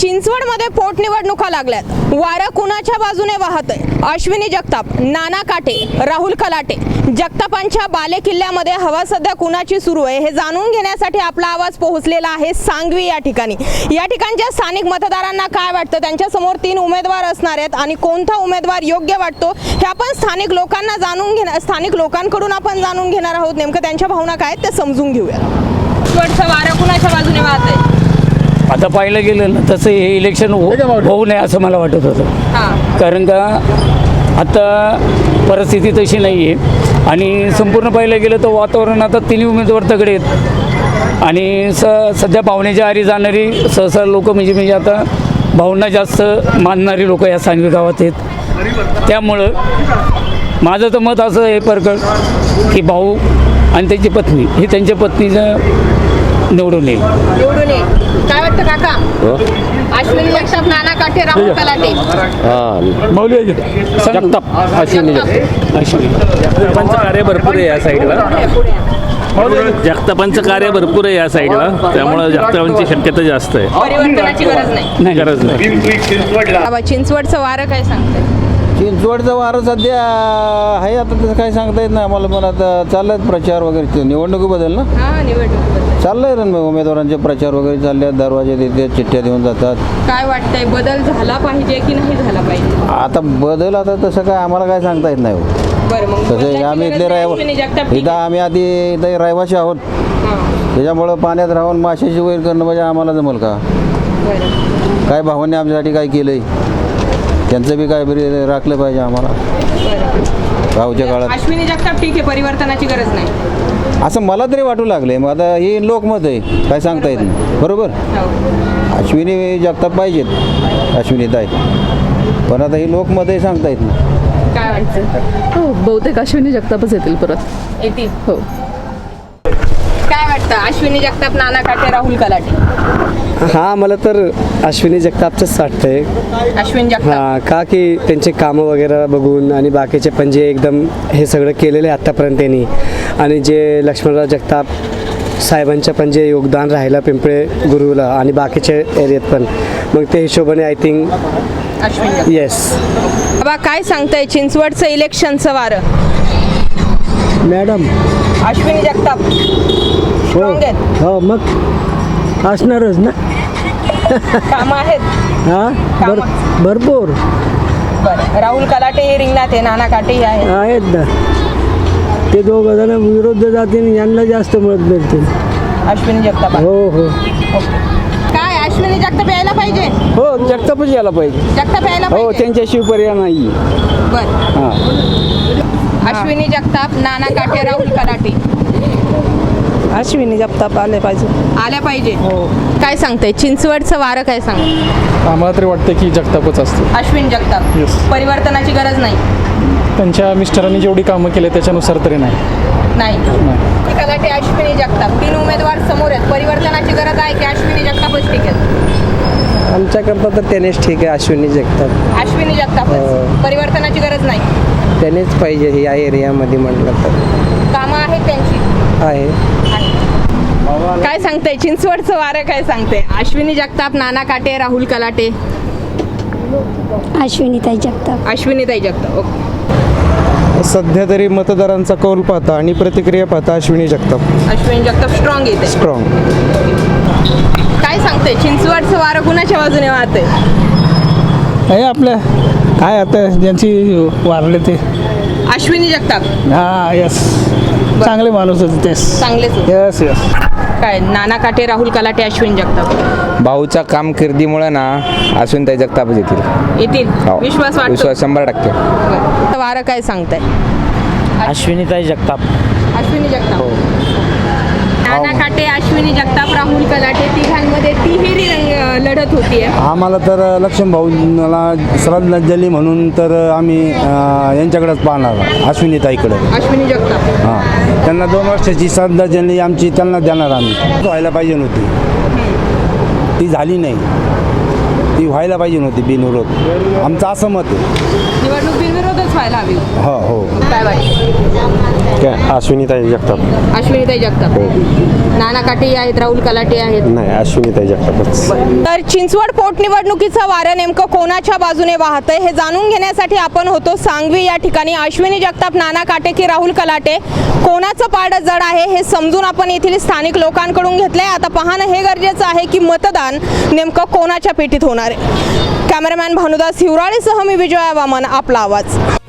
चिंचवडमध्ये पोटनिवडणुका लागल्यात. वारं कुणाच्या बाजूने वाहत आहे अश्विनी जगताप नाना काटे राहुल कलाटे. जगतापांच्या बाले किल्ल्यामध्ये हवा सध्या कुणाची सुरू आहे हे जाणून घेण्यासाठी आपला आवाज पोहोचलेला आहे सांगवी या ठिकाणी. या ठिकाणच्या स्थानिक मतदारांना काय वाटतं? त्यांच्यासमोर तीन उमेदवार असणार आहेत आणि कोणता उमेदवार योग्य वाटतो? हे आपण स्थानिक लोकांना जाणून घेणार स्थानिक लोकांकडून आपण जाणून घेणार आहोत. नेमकं त्यांच्या भावना काय आहेत ते समजून घेऊया. वारं कुणाच्या बाजूने आता पाहिलं गेलं ना तसं हे इलेक्शन हो- होऊ नये असं मला वाटत होतं. हां. कारण का आता परिस्थिती तशी नाही आहे आणि संपूर्ण पाहिलं गेलं तर वातावरण आता तिन्ही उमेदवार तगडे आहेत. आणि स सध्या पाहुण्याच्या आरी जाणारी सहसा लोक म्हणजे म्हणजे आता भावना जास्त मानणारी लोक या सांगवी गावात आहेत. त्यामुळं माझं तर मत असं आहे परकळ की भाऊ आणि त्यांची पत्नी ही त्यांच्या पत्नीचं निवडून येईल. निवडून काय वाटतं काका? अश्विनी जगताप नाना काठे राहुल कलाटे. जगताप. अश्विनी जगताप अश्विनी. जगतापांचं कार्य भरपूर आहे या साईडला. जगतापांचं कार्य भरपूर आहे या साईडला. त्यामुळं जगतापांची शक्यता जास्त आहे. परिवर्तनाची गरज नाही. नाही. गरज नाही. चिंचवडचं वारं काय सांगतंय? चिंचवडचं वारं सध्या आहे आता तसं काही सांगता येत नाही आम्हाला पण आता चाललं आहेत प्रचार वगैरे. निवडणुकीबद्दल ना हा निवडणूक चाललंय मग उमेदवारांचे प्रचार वगैरे चालले आहेत दरवाजे देते चिठ्ठ्या देऊन जातात. काय वाटतंय बदल झाला पाहिजे की नाही झाला पाहिजे? आता बदल आता तसं काय आम्हाला काय सांगता येत नाही हो. बरं मग तसं बदलाची आम्ही गरज इथले नाही, राहिव ठीक इथं आम्ही आधी इथं रहिवाशी आहोत. हां, त्याच्यामुळं पाण्यात राहून माशाची वैर करणं म्हणजे आम्हाला जमल का? बरं. काय भावांनी आमच्यासाठी काय केलंय? त्यांचं बी काय बरी राखलं पाहिजे आम्हाला. बरं. गावच्या काळात. अश्विनी जगताप ठीक आहे परिवर्तनाची गरज नाही. असं मला तरी वाटू लागले मग आता हे लोकमत आहे. काय सांगता येत नाही. बरोबर. हो. अश्विनी जगताप पाहिजेत. अश्विनी ताई. पण आता ही लोकमत आहे सांगता येत नाही. काय वाटतं? हो बहुतेक अश्विनी जगतापच येतील परत. येतील. हो. वाटतं अश्विनी जगताप नाना काटे राहुल कलाटे. हां मला तर अश्विनी जगतापचंच वाटतंय. अश्विन जगताप. हां का की त्यांचे कामं वगैरे बघून आणि बाकीचे पंजे एकदम हे सगळं केलेलं आहे आत्तापर्यंत त्यांनी. आणि जे लक्ष्मणराव जगताप साहेबांच्या पण जे योगदान राहिलं पिंपळे गुरुला आणि बाकीच्या एरियात पण. मग त्या हिशोबाने आय थिंक अश्विन येस बाबा काय सांगताय चिंचवडचं इलेक्शनचं वारं? मॅडम. अश्विनी जगताप. स्ट्रॉंग आहेत. हो मग? असणारच ना? कामं आहेत. हा? भरपूर. बरं. राहुल कलाटे हे रिंगणात आहे नाना आहे आहेत. ना. ते दोघं जण विरुद्ध जातील यांना जास्त मत मिळतील. अश्विनी जगताप. हो हो. काय अश्विनी जगताप यायला पाहिजे? हो जगतापच यायला पाहिजे. जगताप यायला हो पाहिजे? त्यांच्याशिवाय पर्याय नाही. बरं. हां. अश्विनी जगताप नाना काटे राहुल कलाटे. अश्विनी जगताप आले पाहिजे. आल्या पाहिजे. काय सांगताय? चिंचवडचं वारं काय सांग आम्हाला तरी वाटतं की जगतापच असते अश्विन जगताप. Yes. परिवर्तनाची गरज नाही. त्यांच्या मिस्टरांनी जेवढी कामं केले त्याच्यानुसार तरी नाही. नाही. कलाटे अश्विनी जगताप. तीन उमेदवार समोर आहेत. परिवर्तनाची गरज आहे की अश्विनी जगतापच ठीक आहेत आमच्याकरता तर त्यानेच ठीक आहे अश्विनी जगताप. अश्विनी जगतापच. परिवर्तनाची गरज नाही. त्यानेच पाहिजे या एरियामध्ये म्हटलं तर. कामं आहेत त्यांची? आहे. काय सांगताय? चिंचवडचं वारं काय सांगते अश्विनी जगताप नाना काटे राहुल कलाटे? अश्विनीताई जगताप. अश्विनीताई जगताप ओके. सध्या तरी मतदारांचा कौल पाहता आणि प्रतिक्रिया पाहता अश्विनी जगताप. अश्विनी जगताप स्ट्रॉंग येते. स्ट्रॉंग काय सांगते चिंचवडचं वारं कुणाच्या बाजूने वाहते हे आपल्या काय आता ज्यांची वारले ते. अश्विनी जगताप. हा यस चांगले माणूस होते तेच चांगलेच होते. यस यस काय नाना काटे राहुल कलाटे अश्विन जगताप. भाऊच्या कामकिर्दीमुळे ना असून त्या जगतापच येतील. येतील? हो. विश्वास वाटतो? विश्वास शंभर टक्के. बरं. वारं काय सांगताय? अश्विनीताई जगताप. अश्विनी जगताप. नाना काटे अश्विनी जगताप राहुल कलाटे रंग लढत होतीये आम्हाला तर लक्ष्मण भाऊला श्रद्धांजली म्हणून तर आम्ही यांच्याकडेच पाहणार अश्विनीताईकडे अश्विनी जगताप. हां. त्यांना दोन वर्षाची श्रद्धांजली आमची त्यांना देणार आम्ही. व्हायला पाहिजे नव्हती. ती झाली नाही. ती व्हायला पाहिजे नव्हती बिनविरोध. आमचं असं मत आहे. निवडणूक बिनविरोधच व्हायला हवी. हो हो. काय वाटतं? काय अश्विनीताई जगताप अश्विनीताई जगताप नाना काटे आहेत राहुल कलाटे आहेत. नाही अश्विनीताई जगतापच तर चिंचवड पोटनिवडणुकीचं वारं नेमकं कोणाच्या बाजूने वाहतंय हे जाणून घेण्यासाठी आपण होतो सांगवी. या ठिकाणी अश्विनी जगताप नाना काटे की राहुल कलाटे? कोणाचं पारड जड आहे हे समजून आपण येथील स्थानिक लोकांकडून घेतलंय. आता पाहणं हे गरजेचं आहे की मतदान नेमकं कोणाच्या पेटीत होणार? कॅमेरामॅन भानुदास हिवराळेसह मी विजया वामन आपला आवाज.